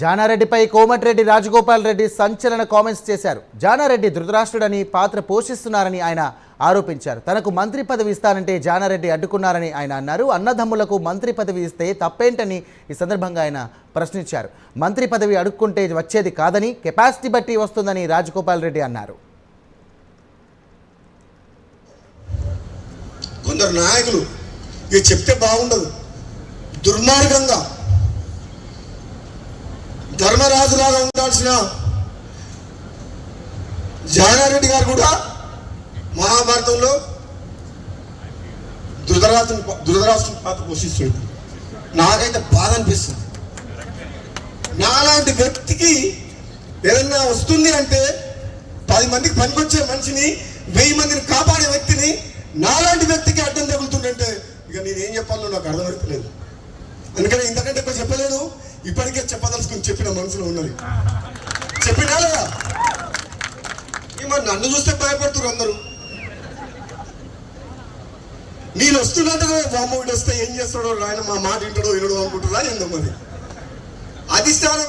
జానారెడ్డిపై కోమటిరెడ్డి రాజగోపాల్ రెడ్డి సంచలన కామెంట్స్ చేశారు. జానారెడ్డి ధృతరాష్ట్రుడని పాత్ర పోషిస్తున్నారని ఆయన ఆరోపించారు. తనకు మంత్రి పదవి ఇస్తానంటే జానారెడ్డి అడ్డుకున్నారని ఆయన అన్నారు. అన్నదమ్ములకు మంత్రి పదవి ఇస్తే తప్పేంటని ఈ సందర్భంగా ఆయన ప్రశ్నించారు. మంత్రి పదవి అడుక్కుంటే వచ్చేది కాదని కెపాసిటీ బట్టి వస్తుందని రాజగోపాల్ రెడ్డి అన్నారు. కొందరు నాయకులు ఇక చెప్తే బాగుండదు. దుర్మార్గంగా ధర్మరాజులాగా ఉండాల్సిన జానారెడ్డి గారు కూడా మహాభారతంలో ధృతరాష్ట్రం ధృతరాష్ట్రం పాత్ర పోషిస్తుంది నాకైతే బాధ అనిపిస్తుంది. నాలాంటి వ్యక్తికి ఏదన్నా వస్తుంది అంటే పది మందికి పనికొచ్చే మనిషిని వెయ్యి మందిని కాపాడే వ్యక్తిని నాలాంటి వ్యక్తికి అడ్డం తగులుతుందంటే ఇక నేనేం చెప్పాలో నాకు అర్థమవుతలేదు ఇప్పటికే చెప్పదలుచుకుని చెప్పిన మనసులో ఉన్నది. చెప్పినా లేదా? మరి నన్ను చూస్తే భయపడుతున్నారు అందరూ. నేను వస్తున్నట్టుగా వామోడు వస్తే ఏం చేస్తాడో ఆయన మా మాట వింటాడో వినడో అనుకుంటున్నా ఏందో మరి? అధిష్టానం